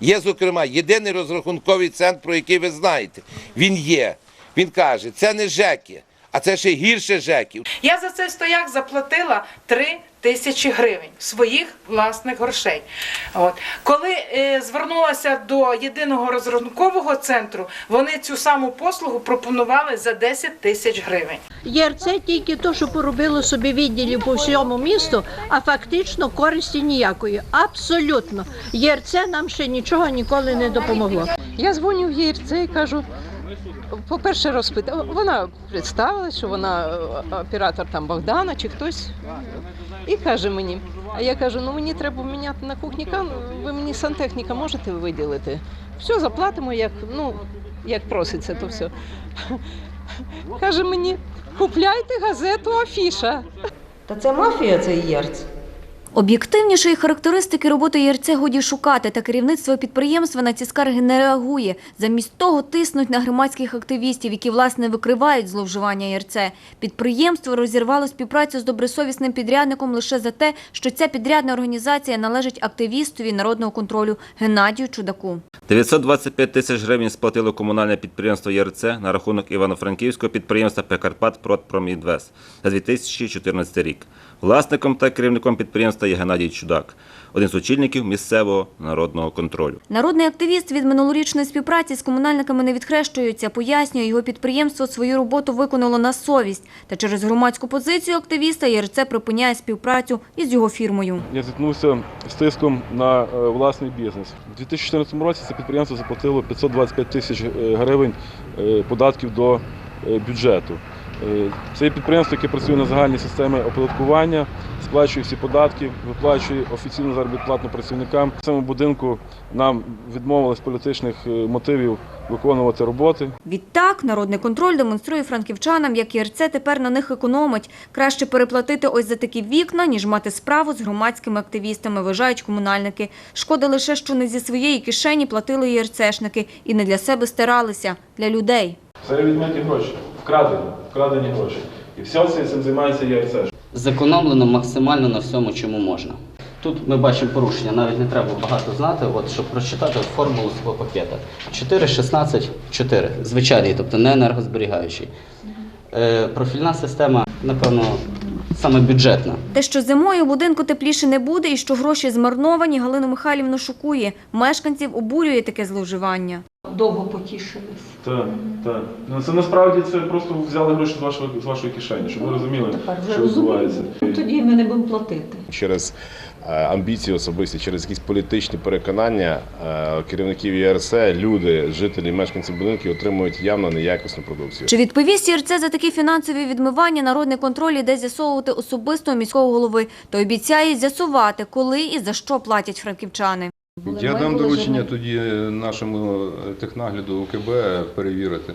Є, зокрема, єдиний розрахунковий центр, про який ви знаєте. Він є. Він каже, це не ЖЕКи, а це ще гірше ЖЕКів. Я за цей стояк заплатила 3 тисячі гривень своїх власних грошей. От. Коли е, звернулася до єдиного розрахункового центру, вони цю саму послугу пропонували за 10 тисяч гривень. ЄРЦ тільки то, що поробило собі відділів по всьому місту, а фактично користі ніякої. Абсолютно. ЄРЦ нам ще нічого ніколи не допомогло. Я дзвоню в ЄРЦ і кажу, по-перше, розпитала. Вона представилась, що вона е, оператор там Богдана чи хтось. І каже мені, а я кажу, ну мені треба міняти на кухні ви мені сантехніка можете виділити? Все, заплатимо, як, ну, як проситься, то все. Каже мені, купляйте газету Афіша. Та це мафія, цей єрць. Об'єктивнішої характеристики роботи ЄРЦ годі шукати, та керівництво підприємства на ці скарги не реагує. Замість того тиснуть на громадських активістів, які, власне, викривають зловживання ЄРЦ. Підприємство розірвало співпрацю з добросовісним підрядником лише за те, що ця підрядна організація належить активістові народного контролю Геннадію Чудаку. 925 тисяч гривень сплатило комунальне підприємство ЄРЦ на рахунок івано-франківського підприємства «Прикарпат Продпромідвес» за 2014 рік. Власником та керівником підприємства є Геннадій Чудак, один з очільників місцевого народного контролю. Народний активіст від минулорічної співпраці з комунальниками не відхрещується, пояснює, його підприємство свою роботу виконало на совість. Та через громадську позицію активіста ЄРЦ припиняє співпрацю із його фірмою. Я зіткнувся з тиском на е, власний бізнес. У 2014 році це підприємство заплатило 525 тисяч е, гривень е, податків до бюджету. Е, Це є підприємство, яке працює на загальній системі оподаткування, сплачує всі податки, виплачує офіційну заробітну плату працівникам. В цьому будинку нам відмовили з політичних е, мотивів виконувати роботи. Відтак, народний контроль демонструє франківчанам, як ЄРЦ тепер на них економить. Краще переплатити ось за такі вікна, ніж мати справу з громадськими активістами, вважають комунальники. Шкода лише, що не зі своєї кишені платили ЄРЦшники і не для себе старалися, для людей. Це відмиті гроші, вкрадені, вкрадені гроші. І все це цим займається ЄРЦ. зекономлено максимально на всьому, чому можна. Тут ми бачимо порушення, навіть не треба багато знати, от, щоб прочитати формулу свого пакета. 4, 16, 4. Звичайний, тобто не енергозберігаючий. Е, профільна система, напевно, саме бюджетна. Те, що зимою будинку тепліше не буде і що гроші змарновані, Галину Михайлівну шокує. Мешканців обурює таке зловживання. Довго потішились. Так, так. Ну це насправді це просто взяли гроші з вашої з вашої кишені, щоб ви розуміли, Тепер вже що відбувається. Тоді ми не будемо платити. через е, амбіції особисті, через якісь політичні переконання е, керівників ЄРС, люди, жителі, мешканці будинків отримують явно неякісну продукцію. Чи відповість ЄРЦ за такі фінансові відмивання народний контроль іде з'ясовувати особисто у міського голови та обіцяє з'ясувати, коли і за що платять франківчани. Я дам доручення тоді нашому е, технагляду УКБ перевірити.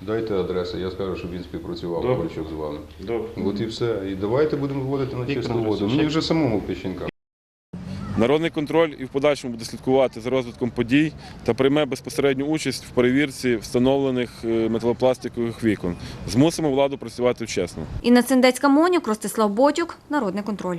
Дайте адреси, я скажу, щоб він співпрацював Добре. Ковальчук з вами. Добре. От і все. І давайте будемо вводити на чисту воду. Мені вже самому печінка. Народний контроль і в подальшому буде слідкувати за розвитком подій та прийме безпосередню участь в перевірці встановлених е, металопластикових вікон. Змусимо владу працювати чесно. Інна Цендецька Монюк, Ростислав Ботюк, Народний контроль.